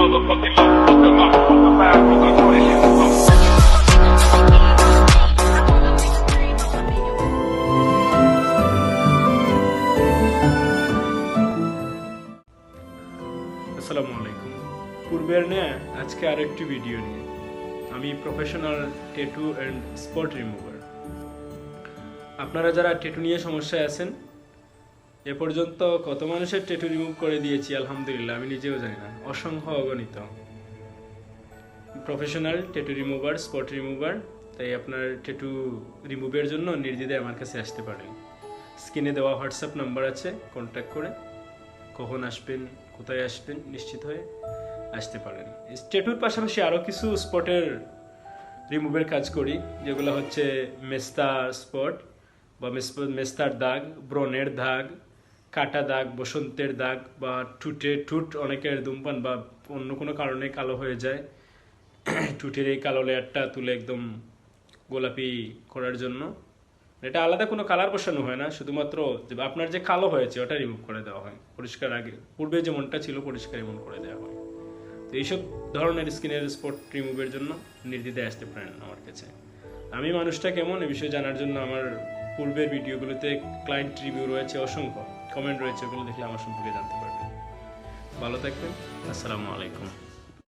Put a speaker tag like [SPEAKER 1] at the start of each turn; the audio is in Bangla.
[SPEAKER 1] আসসালামু আলাইকুম পূর্বের নিয়ে আজকে আরেকটি ভিডিও নিয়ে। আমি professional tattoo and spot remover আপনারা যারা ট্যাটু নিয়ে সমস্যায় আছেন এ পর্যন্ত কত মানুষের ট্যাটু রিমুভ করে দিয়েছি, আলহামদুলিল্লাহ, আমি নিজেও জানি না। অসংখ্য অগণিত। Professional tattoo remover spot remover তাই আপনার ট্যাটু রিমুভের জন্য নির্দ্বিধায় আমার কাছে আসতে পারেন। স্ক্রিনে দেওয়া হোয়াটসঅ্যাপ নাম্বার আছে কন্ট্যাক্ট করে কখন আসবেন, কোথায় আসবেন, নিশ্চিত হয়ে আসতে পারেন। স্ট্যাটুর পাশাপাশি আরও কিছু স্পটের রিমুভের কাজ করি, যেগুলো হচ্ছে মেস্তা স্পট বা মেস্তার দাগ ব্রনের দাগ কাটা দাগ, বসন্তের দাগ বা ঠুটে, ঠুট অনেকের ধূমপান বা অন্য কোনো কারণে কালো হয়ে যায়। ঠুটের এই কালো লেয়ারটা তুলে একদম গোলাপি করার জন্য। এটা আলাদা কোনো কালার বসানো হয় না, শুধুমাত্র আপনার যে কালো হয়েছে ওটা রিমুভ করে দেওয়া হয়। পরিষ্কার আগে, পূর্বে যেমনটা ছিল পরিষ্কার এমন করে দেওয়া হয়। তো এইসব ধরনের স্কিনের স্পট রিমুভের জন্য নির্দ্বিধায় আসতে পারেন আমার কাছে। আমি মানুষটা কেমন, এ বিষয়ে জানার জন্য আমার পূর্বের ভিডিওগুলোতে ক্লায়েন্ট রিভিউ রয়েছে অসংখ্য। কমেন্ট রয়েছে, ওগুলো দেখলে আমার সম্পর্কে জানতে পারবেন। ভালো থাকবেন, আসসালামু আলাইকুম।